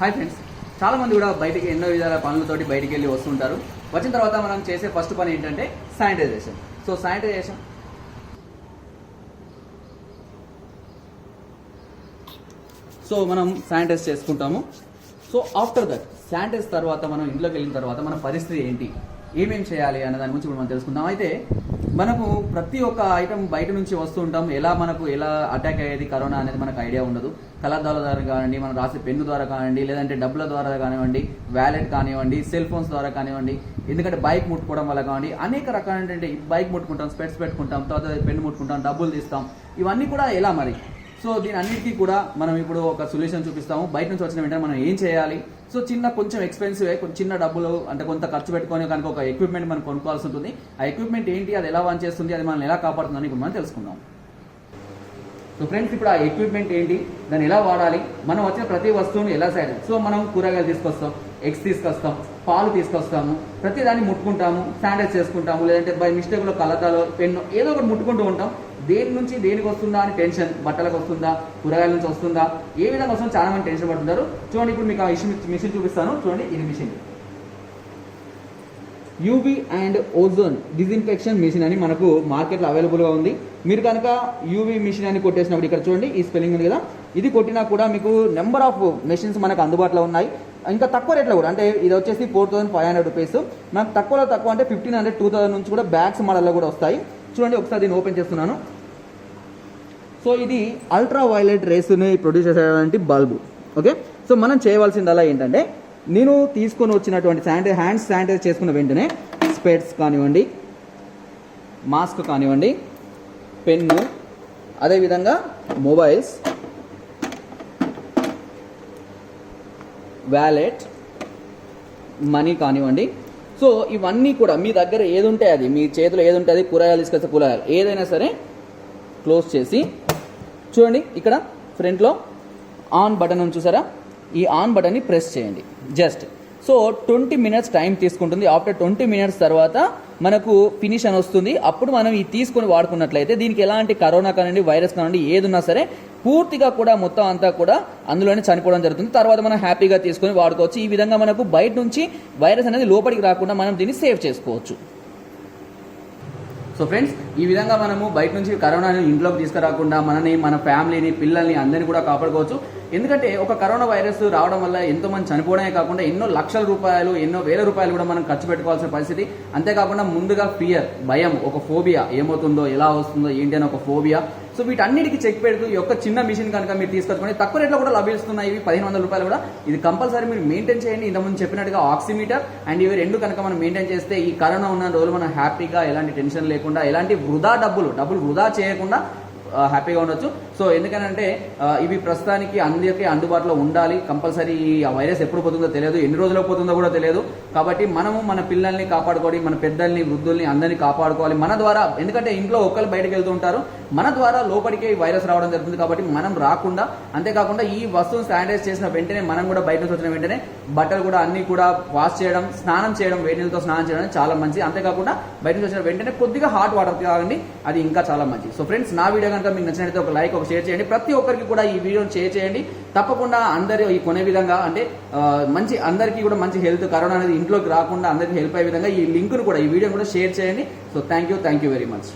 Hi friends చాలా మంది కూడా బయటికి ఎన్నో విధాల పనులతోటి బయటికి వెళ్ళి వస్తుంటారు. వచ్చిన తర్వాత మనం చేసే ఫస్ట్ పని ఏంటంటే శానిటైజేషన్ సో శానిటైజేషన్ సో మనం శానిటైజ్ చేసుకుంటాము. సో ఆఫ్టర్ దట్ శానిటైజ్ తర్వాత మనం ఇంట్లోకి వెళ్ళిన తర్వాత మన పరిస్థితి ఏంటి? ఏమేమి చేయాలి అనే దాని గురించి ఇప్పుడు మనం తెలుసుకుందాం. అయితే మనకు ప్రతి ఒక్క ఐటమ్ బయట నుంచి వస్తూ ఉంటాం. ఎలా మనకు ఎలా అటాక్ అయ్యేది కరోనా అనేది మనకు ఐడియా ఉండదు. కళాదాల ద్వారా కానివ్వండి మనం రాసే పెన్ను ద్వారా కానివ్వండి లేదంటే డబ్బుల ద్వారా కానివ్వండి వ్యాలెట్ కానివ్వండి సెల్ ఫోన్స్ ద్వారా కానివ్వండి ఎందుకంటే బైక్ ముట్టుకోవడం వల్ల కానివ్వండి అనేక రకాలైనటువంటి బైక్ ముట్టుకుంటాం స్పెట్స్ పెట్టుకుంటాం తర్వాత పెన్ను ముట్టుకుంటాం డబ్బులు తీస్తాం. ఇవన్నీ కూడా ఎలా మరి? సో దీని అన్నిటికీ కూడా మనం ఇప్పుడు ఒక సొల్యూషన్ చూపిస్తాము. బయట నుంచి వచ్చిన వెంటనే మనం ఏం చేయాలి? సో చిన్న కొంచెం ఎక్స్పెన్సివ్ కొంచెం చిన్న డబ్బులు అంటే కొంత ఖర్చు పెట్టుకొని కనుక ఒక ఎక్విప్మెంట్ మనం కొనుక్కోవాల్సి ఉంటుంది. ఆ ఎక్విప్మెంట్ ఏంటి? అది ఎలా వన్ చేస్తుంది? అది మనం ఎలా కాపాడుతుందని ఇప్పుడు మనం తెలుసుకుందాం. సో ఫ్రెండ్స్ ఇప్పుడు ఆ ఎక్విప్మెంట్ ఏంటి? దాన్ని ఎలా వాడాలి? మనం వచ్చిన ప్రతి వస్తువుని ఎలా సైడ్ సో మనం కూరగాయలు తీసుకొస్తాం. ఎగ్స్ తీసుకొస్తాం పాలు తీసుకొస్తాము ప్రతిదాన్ని ముట్టుకుంటాము శానిటైజ్ చేసుకుంటాము లేదంటే బై మిస్టేక్లో కలతాలో పెన్ను ఏదో ఒకటి ముట్టుకుంటూ ఉంటాం. దేని నుంచి దేనికి వస్తుందా అని టెన్షన్ బట్టలకు వస్తుందా కూరగాయల నుంచి వస్తుందా ఏ విధంగా వస్తుందో చాలా మంది టెన్షన్ పడుతున్నారు చూడండి ఇప్పుడు మీకు ఆ మిషన్ మిషన్ చూపిస్తాను. చూడండి ఇది machine UV and ozone disinfection machine అని మనకు మార్కెట్లో అవైలబుల్గా ఉంది. మీరు కనుక యూవీ మిషన్ అని కొట్టేసినప్పుడు ఇక్కడ చూడండి ఈ స్పెల్లింగ్ ఉంది కదా. ఇది కొట్టినా కూడా మీకు నెంబర్ ఆఫ్ మెషిన్స్ మనకు అందుబాటులో ఉన్నాయి. ఇంకా తక్కువ రేట్లో కూడా అంటే ఇది వచ్చేసి four thousand five hundred rupees మనకు తక్కువలో తక్కువ అంటే ఫిఫ్టీన్ హండ్రెడ్ టూ థౌసండ్ నుంచి కూడా బ్యాగ్స్ మోడల్లో కూడా వస్తాయి. చూడండి ఒకసారి దీన్ని ఓపెన్ చేస్తున్నాను. సో ఇది అల్ట్రా వైలెట్ రేస్ని ప్రొడ్యూస్ చేసేటువంటి బల్బు ఓకే సో మనం చేయవలసిందల్లా ఏంటంటే నేను తీసుకొని వచ్చినటువంటి శానిటైజ్ హ్యాండ్స్ శానిటైజ్ చేసుకున్న వెంటనే స్పెట్స్ కానివ్వండి మాస్క్ కానివ్వండి పెన్ను అదేవిధంగా మొబైల్స్ వ్యాలెట్ మనీ కానివ్వండి. సో ఇవన్నీ కూడా మీ దగ్గర ఏది ఉంటే అది మీ చేతిలో ఏది ఉంటే అది కూరగాయలు తీసుకొస్తే కూరగాయలు. ఏదైనా సరే క్లోజ్ చేసి చూడండి ఇక్కడ ఫ్రంట్లో ఆన్ బటన్ ఉంది చూసారా? ఈ ఆన్ బటన్ని ప్రెస్ చేయండి. Just so twenty minutes time తీసుకుంటుంది. ఆఫ్టర్ ట్వంటీ మినిట్స్ తర్వాత మనకు ఫినిష్ అని వస్తుంది. అప్పుడు మనం ఈ తీసుకొని వాడుకున్నట్లయితే దీనికి ఎలాంటి కరోనా కానివ్వండి వైరస్ కానివ్వండి ఏది సరే పూర్తిగా కూడా మొత్తం అంతా కూడా అందులోనే చనిపోవడం జరుగుతుంది. తర్వాత మనం హ్యాపీగా తీసుకొని వాడుకోవచ్చు. ఈ విధంగా మనకు బయట నుంచి వైరస్ అనేది లోపలికి రాకుండా మనం దీన్ని సేవ్ చేసుకోవచ్చు. సో ఫ్రెండ్స్ ఈ విధంగా మనము బయట నుంచి కరోనాని ఇంట్లోకి తీసుకురాకుండా మనని మన ఫ్యామిలీని పిల్లల్ని అందరినీ కూడా కాపాడుకోవచ్చు. ఎందుకంటే ఒక కరోనా వైరస్ రావడం వల్ల ఎంతో మంది చనిపోవడమే కాకుండా ఎన్నో లక్షల రూపాయలు ఎన్నో వేల రూపాయలు కూడా మనం ఖర్చు పెట్టుకోవాల్సిన పరిస్థితి. అంతేకాకుండా ముందుగా ఫియర్ భయం ఒక ఫోబియా ఏమవుతుందో ఎలా వస్తుందో ఏంటి అని ఒక ఫోబియా సో వీటన్నిటికి చెక్ పెడుతూ ఈ యొక్క చిన్న మిషన్ కనుక మీరు తీసుకొచ్చుకొని తక్కువ రేట్లో కూడా లభిస్తున్నాయి ఇవి పదిహేను వందల రూపాయలు కూడా. ఇది కంపల్సరీ మీరు మెయింటైన్ చేయండి. ఇంతకుముందు చెప్పినట్టుగా ఆక్సిమీటర్ అండ్ ఇవి రెండు కనుక మనం మెయింటైన్ చేస్తే ఈ కరోనా ఉన్న రోజులు మనం హ్యాపీగా ఎలాంటి టెన్షన్ లేకుండా ఎలాంటి వృధా డబ్బులు డబ్బులు వృధా చేయకుండా హ్యాపీగా ఉండొచ్చు. సో ఎందుకనంటే ఇవి ప్రస్తుతానికి అందరికీ అందుబాటులో ఉండాలి. కంపల్సరీ ఆ వైరస్ ఎప్పుడు పోతుందో తెలియదు. ఎన్ని రోజుల్లో పోతుందో కూడా తెలియదు. కాబట్టి మనము మన పిల్లల్ని కాపాడుకోవాలి మన పెద్దల్ని వృద్ధుల్ని అందరినీ కాపాడుకోవాలి. మన ద్వారా ఎందుకంటే ఇంట్లో ఒక్కరు బయటకు వెళ్తూ ఉంటారు. మన ద్వారా లోపలికి ఈ వైరస్ రావడం జరుగుతుంది కాబట్టి మనం రాకుండా అంతేకాకుండా ఈ వస్తువును శానిటైజ్ చేసిన వెంటనే మనం కూడా బయట నుంచి వచ్చిన వెంటనే బట్టలు కూడా అన్ని కూడా వాష్ చేయడం స్నానం చేయడం వేడి నీళ్ళతో స్నానం చేయడం చాలా మంచిది. అంతేకాకుండా బయట నుంచి వచ్చిన వెంటనే కొద్దిగా హాట్ వాటర్ తాగండి. అది ఇంకా చాలా మంచిది. సో ఫ్రెండ్స్ నా వీడియో కనుక మీకు నచ్చినట్లయితే ఒక లైక్ ఒక షేర్ చేయండి. ప్రతి ఒక్కరికి కూడా ఈ వీడియోని షేర్ చేయండి. తప్పకుండా అందరూ ఈ కొనే విధంగా అంటే మంచి అందరికీ కూడా మంచి హెల్త్ కరోనా అనేది ఇంట్లోకి రాకుండా అందరికీ హెల్ప్ అయ్యే విధంగా ఈ లింక్ను కూడా ఈ వీడియోని కూడా షేర్ చేయండి. So thank you thank you very much.